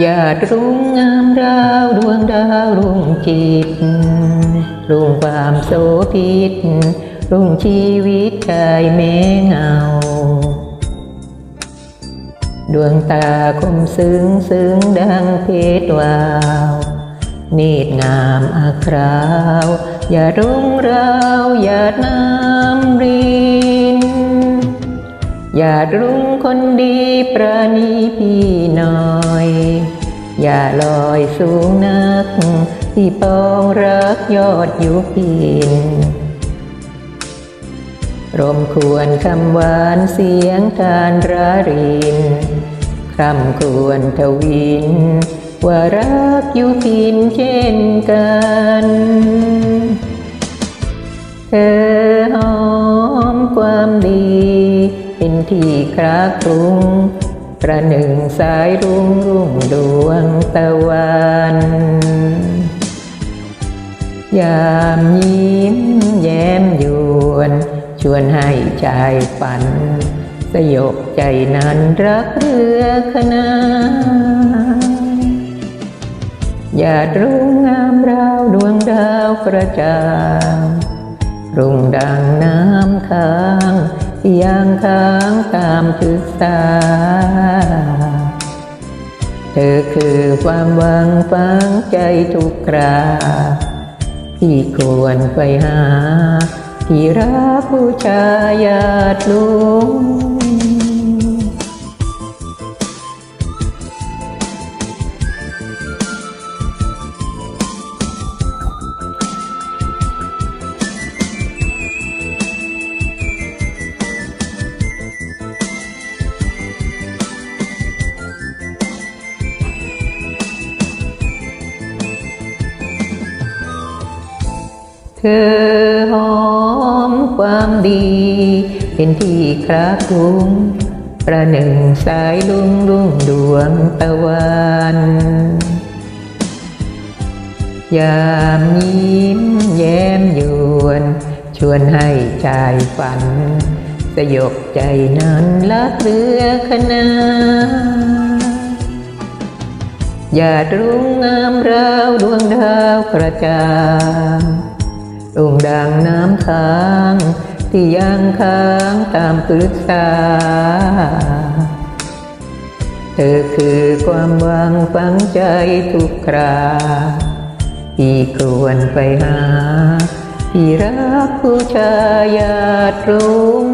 อย่าดรุงงามดาวดวงดาวรุ่งจิตรุ่งความโสพิษรุ่งชีวิตกายเมเงา ดวงตาคมซึ้งซึ้งดังเพชรวาวนีดงามอาคราว อย่ารุ่งราวอย่าน้ำรี อย่ารุ่งคนดีประนีพี่หน่อย อย่าลอยสูงนัก ที่ปองรักยอดยุพินรมควรคำหวานเสียงทานรารินคำควรทวิน ว่ารักยุพินเช่นกัน เธอหอมความดี ที่คราครุงประหนึ่งสายรุ่งรุ่งดวงตะวันยามยิ้มแย้มยวน ชวนให้ใจฝัน สยบใจนั้นรักเรือคณะอย่าดรุ่งงามราวดวงดาวกระจ่างรุ่งดังน้ำค้าง ยังค้างตามศึกษาเธอคือความหวังฝังใจทุกครา ที่ควรไปหา ที่รักผู้ชายาดลุง เธอหอมความดี เป็นที่คราคลุงประหนึ่งสายลุงรุ่งดวงตะวันยามยิ้มแย้มยวน ชวนให้ชายฝัน สยบใจนั้นลักเรือคณะอย่ารุ่งงามราวดวงดาวกระจาง รงดังน้ำค้าง ที่ยังค้างตามปรึกษา เธอคือความหวังฝังใจทุกคราที่ควรไปหา ที่รักผู้ชายาตรุง